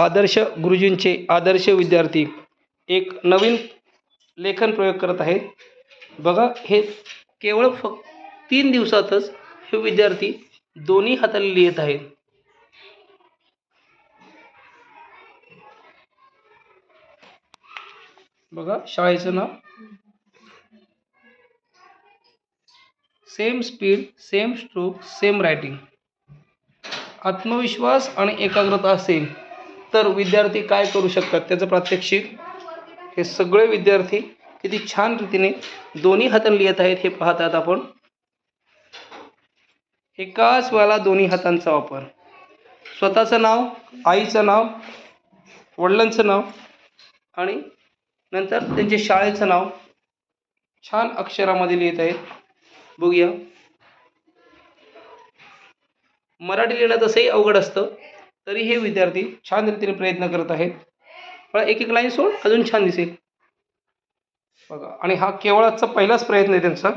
आदर्श गुरुजींचे आदर्श विद्यार्थी एक नवीन लेखन प्रयोग करत आहेत. बघा हे केवळ फक्त तीन दिवसातच हे विद्यार्थी दोन्ही हाताने लिहित आहेत. बघा शाळेचं नाव. Same speed same stroke same writing आत्मविश्वास आणि एकाग्रता असेल. तर विद्यार्थी काय करू शकतात? त्याचं प्रात्यक्षिक. हे सगळे विद्यार्थी किती छान रीतीने दोन्ही हाताने लिहित आहेत हे पाहतात आपण. एकाच वेळेला दोन्ही हातांचा वापर. स्वतःचं नाव आईचं नाव वडिलांचं नाव आणि नंतर त्यांचे शाळेचं नाव छान अक्षरामध्ये लिहित आहेत. बघूया. मराठी लिहिणं तसंही अवघड असतं. तरी हे विद्यार्थी छान रीतीने प्रयत्न करत आहेत. पण एक एक लाईन सोड अजून छान दिसेल. बघा आणि हा केवळ आजचा पहिलाच प्रयत्न आहे त्यांचा.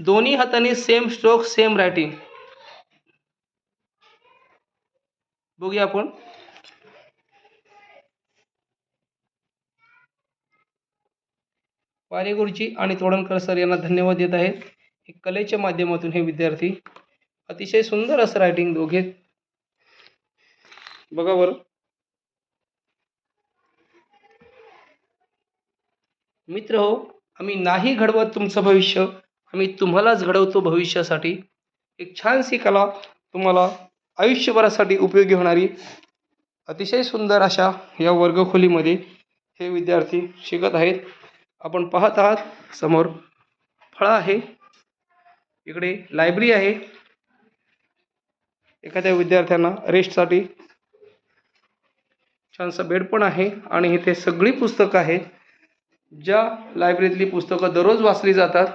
दोन्ही हाताने सेम स्ट्रोक सेम रायटिंग बघूया आपण. वारे गुरुजी आणि तोडणकर सर यांना धन्यवाद देत आहेत. हे कलेच्या माध्यमातून हे विद्यार्थी अतिशय सुंदर असं रायटिंग दोघे बघा बरं. मित्र हो आम्ही नाही घडवत तुमचं भविष्य आम्ही तुम्हालाच घडवतो भविष्यासाठी. एक छानशी कला तुम्हाला आयुष्यभरासाठी उपयोगी होणारी अतिशय सुंदर अशा या वर्गखोलीमध्ये हे विद्यार्थी शिकत आहेत. आपण पाहत आहात समोर फळा आहे. इकडे लायब्ररी आहे. एखाद्या विद्यार्थ्यांना रेस्टसाठी छानसा बेड पण आहे आणि इथे सगळी पुस्तकं आहेत. ज्या लायब्ररीतली पुस्तकं दररोज वाचली जातात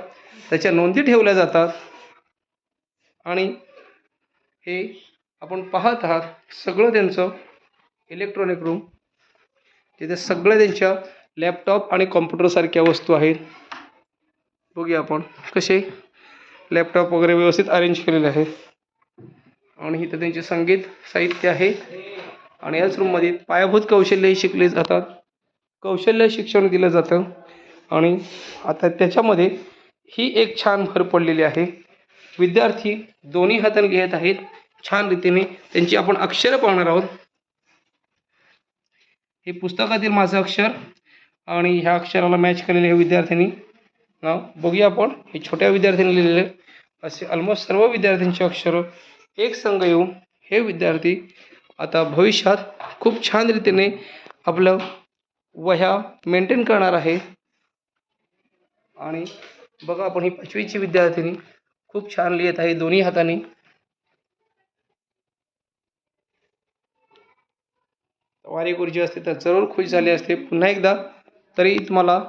त्याच्या नोंदी ठेवल्या जातात. आणि हे आपण पाहत आहात सगळं त्यांचं इलेक्ट्रॉनिक रूम तिथे सगळ्या त्यांच्या लॅपटॉप आणि कॉम्प्युटरसारख्या वस्तू आहेत. बघूया आपण कसे लॅपटॉप वगैरे व्यवस्थित अरेंज केलेले आहेत. आणि इथं त्यांचे संगीत साहित्य आहे. आणि याच रूममध्ये पायाभूत कौशल्यही शिकले जातात. कौशल्य शिक्षण दिलं जातं. आणि आता त्याच्यामध्ये ही एक छान भर पडलेली आहे. विद्यार्थी दोन्ही हाताने घेत आहेत. छान रीतीने त्यांची आपण अक्षरं पाहणार आहोत. हे पुस्तकातील माझं अक्षर आणि ह्या अक्षराला मॅच केलेले हे विद्यार्थ्यांनी नाव बघूया आपण. हे छोट्या विद्यार्थ्यांनी लिहिलेले. असे ऑलमोस्ट सर्व विद्यार्थ्यांची अक्षरं एक संघ येऊन हे विद्यार्थी आता भविष्यात खूप छान रीतीने आपलं वह्या मेंटेन करणार आहे. आणि बघा आपण ही पाचवीची विद्यार्थिनी खूप छान लिहित आहे दोन्ही हाताने. वारी गुरुजी असते तर जरूर खुश झाले असते. पुन्हा एकदा तरी तुम्हाला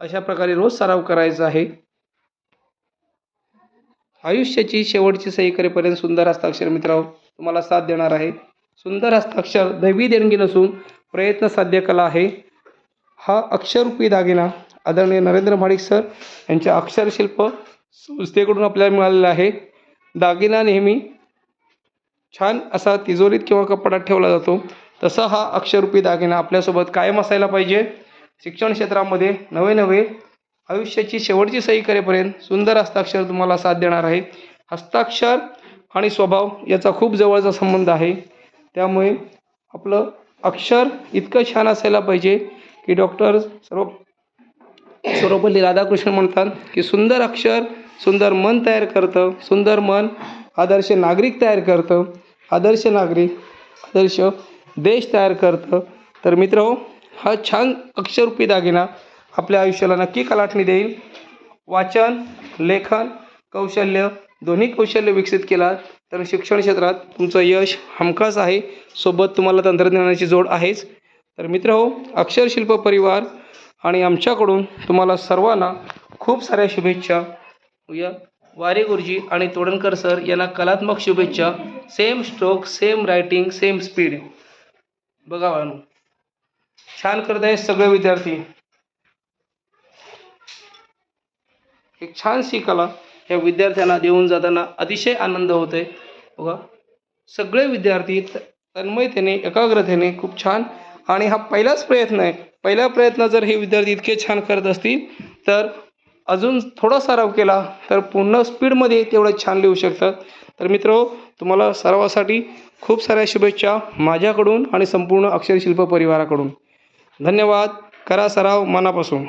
अशा प्रकारे रोज सराव करायचा आहे. आयुष्याची शेवटची सही करेपर्यंत सुंदर हस्ताक्षर मित्रांनो. तुम्हाला साथ देणार आहे. सुंदर हस्ताक्षर दैवी देणगी नसून प्रयत्न साध्य कला आहे. हा अक्षररूपी दागिना आदरणीय नरेंद्र माडिक सर यांच्या अक्षरशिल्प संस्थेकडून आपल्याला मिळालेला आहे. दागिना नेहमी छान असा तिजोरीत किंवा कपाटात ठेवला जातो. तसा हा अक्षररूपी दागिना आपल्यासोबत कायम असायला पाहिजे. शिक्षण क्षेत्रामध्ये नवे नवे आयुष्याची शेवटची सही करेपर्यंत सुंदर हस्ताक्षर तुम्हाला साथ देणार आहे. हस्ताक्षर आणि स्वभाव याचा खूप जवळचा संबंध आहे. त्यामुळे आपलं अक्षर इतकं छान असायला पाहिजे की डॉक्टर सर्व सर्वपल्ली राधाकृष्ण म्हणतात की सुंदर अक्षर सुंदर मन तयार करतं सुंदर मन आदर्श नागरिक तयार करतं आदर्श नागरिक आदर्श देश तयार करतं. तर मित्र हो, हा छान अक्षररूपी दागिना आपल्या आयुष्याला नक्की कलाटणी देईल. वाचन लेखन कौशल्य दोन्ही कौशल्य विकसित केला तर शिक्षण क्षेत्रात तुमचं यश हमखास आहे. सोबत तुम्हाला तंत्रज्ञानाची जोड आहेच. तर मित्र हो अक्षरशिल्प परिवार आणि आमच्याकडून तुम्हाला सर्वांना खूप साऱ्या शुभेच्छा. या वारे गुरुजी आणि तोडणकर सर यांना कलात्मक शुभेच्छा. Same stroke same writing same speed बघा बाळांनो छान करत आहे सगळे विद्यार्थी. एक छानशी कला. या विद्यार्थ्यांना देऊन जाताना अतिशय आनंद होत आहे बघा सगळे विद्यार्थी त- तन्मयतेने एकाग्रतेने खूप छान आणि हा पहिलाच प्रयत्न आहे. पहिला प्रयत्न जर हे विद्यार्थी इतके छान करत असतील तर अजून थोडा सराव केला तर पूर्ण स्पीडमध्ये तेवढं छान लिहू शकतात. तर मित्र तुम्हाला सरावासाठी खूप साऱ्या शुभेच्छा माझ्याकडून आणि संपूर्ण अक्षरशिल्प परिवाराकडून. धन्यवाद. करा सराव मनापासून.